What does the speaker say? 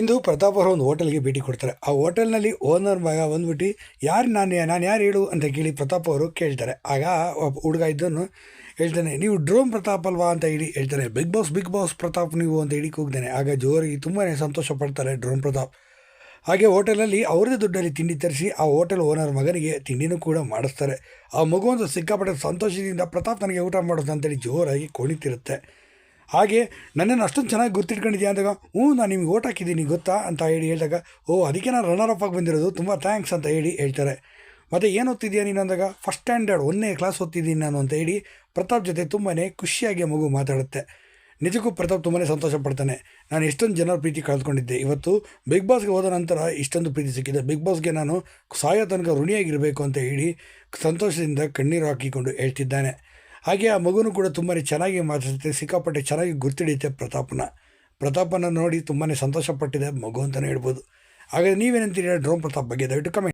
ಇಂದು ಪ್ರತಾಪ್ ಅವರು ಒಂದು ಹೋಟೆಲ್ಗೆ ಭೇಟಿ ಕೊಡ್ತಾರೆ. ಆ ಹೋಟೆಲ್ನಲ್ಲಿ ಓನರ್ ಮಗ ಬಂದ್ಬಿಟ್ಟು, ಯಾರು ನಾನು ನಾನು ಯಾರು ಹೇಳು? ಅಂತ ಕೇಳಿ ಪ್ರತಾಪ್ ಅವರು ಕೇಳ್ತಾರೆ. ಆಗ ಹುಡುಗ ಇದ್ದನು, ಹೇಳ್ತಾನೆ, ನೀವು ಡ್ರೋಮ್ ಪ್ರತಾಪ್ ಅಲ್ವಾ? ಅಂತ ಹೇಳಿ ಹೇಳ್ತಾನೆ, big boss big boss Pratap ನೀವು? ಅಂತ ಹೇಳಿ ಕೂಗ್ತಾನೆ. ಆಗ ಜೋರಿಗೆ ತುಂಬಾ ಸಂತೋಷ ಪಡ್ತಾರೆ ಡ್ರೋಮ್ ಪ್ರತಾಪ್. ಹಾಗೆ ಹೋಟೆಲಲ್ಲಿ ಅವರದೇ ದುಡ್ಡಲ್ಲಿ ತಿಂಡಿ ತರಿಸಿ ಆ ಹೋಟೆಲ್ ಓನರ್ ಮಗನಿಗೆ ತಿಂಡಿನೂ ಕೂಡ ಮಾಡಿಸ್ತಾರೆ. ಆ ಮಗು ಸಿಕ್ಕಾಪಟ್ಟೆ ಸಂತೋಷದಿಂದ, ಪ್ರತಾಪ್ ನನಗೆ ಊಟ ಮಾಡೋದು ಅಂತೇಳಿ ಜೋರಾಗಿ ಕುಣಿತಿರುತ್ತೆ. ಹಾಗೆ ನನ್ನನ್ನು ಅಷ್ಟೊಂದು ಚೆನ್ನಾಗಿ ಗೊತ್ತಿಟ್ಕೊಂಡಿದ್ಯಾ ಅಂದಾಗ, ಹ್ಞೂ, ನಾನು ನಿಮ್ಗೆ ಓಟ್ ಹಾಕಿದ್ದೀನಿ, ಗೊತ್ತಾ ಅಂತ ಹೇಳಿ ಹೇಳಿದಾಗ, ಓ, ಅದಕ್ಕೆ ನಾನು ರನ್ನರ್ ಅಪ್ ಆಗಿ ಬಂದಿರೋದು, ತುಂಬ ಥ್ಯಾಂಕ್ಸ್ ಅಂತ ಹೇಳಿ ಹೇಳ್ತಾರೆ. ಮತ್ತು ಏನು ಓದ್ತಿದ್ಯಾ ನೀನು ಅಂದಾಗ ಫಸ್ಟ್ ಸ್ಟ್ಯಾಂಡರ್ಡ್ ಒಂದನೇ ಕ್ಲಾಸ್ ಓದ್ತಿದ್ದೀನಿ ನಾನು ಅಂತ ಹೇಳಿ ಪ್ರತಾಪ್ ಜೊತೆ ತುಂಬಾ ಖುಷಿಯಾಗಿ ಮಗು ಮಾತಾಡುತ್ತೆ. ನಿಜಕ್ಕೂ ಪ್ರತಾಪ್ ತುಂಬಾ ಸಂತೋಷ ಪಡ್ತಾನೆ. ನಾನು ಎಷ್ಟೊಂದು ಜನರ ಪ್ರೀತಿ ಕಳೆದುಕೊಂಡಿದ್ದೆ ಇವತ್ತು ಬಿಗ್ ಬಾಸ್ಗೆ ಹೋದ ನಂತರ ಇಷ್ಟೊಂದು ಪ್ರೀತಿ ಸಿಕ್ಕಿದೆ. ಬಿಗ್ ಬಾಸ್ಗೆ ನಾನು ಸಾಯೋ ತನಕ ಋಣಿಯಾಗಿರಬೇಕು ಅಂತ ಹೇಳಿ ಸಂತೋಷದಿಂದ ಕಣ್ಣೀರು ಹಾಕಿಕೊಂಡು ಹೇಳ್ತಿದ್ದಾನೆ. ಹಾಗೆ ಆ ಮಗುನು ಕೂಡ ತುಂಬಾ ಚೆನ್ನಾಗಿ ಮಾತಾಡುತ್ತೆ ಸಿಕ್ಕಾಪಟ್ಟೆ ಚೆನ್ನಾಗಿ ಗುರ್ತಿಡಿಯುತ್ತೆ ಪ್ರತಾಪನ. ಪ್ರತಾಪನ ನೋಡಿ ತುಂಬಾ ಸಂತೋಷಪಟ್ಟಿದೆ ಮಗು ಅಂತಲೇ ಹೇಳ್ಬೋದು. ಹಾಗಾದರೆ ನೀವೇನಂತೀರಿ? ಡ್ರೋನ್ ಪ್ರತಾಪ್ ಬಗ್ಗೆ ದಯವಿಟ್ಟು ಕಮೆಂಟ್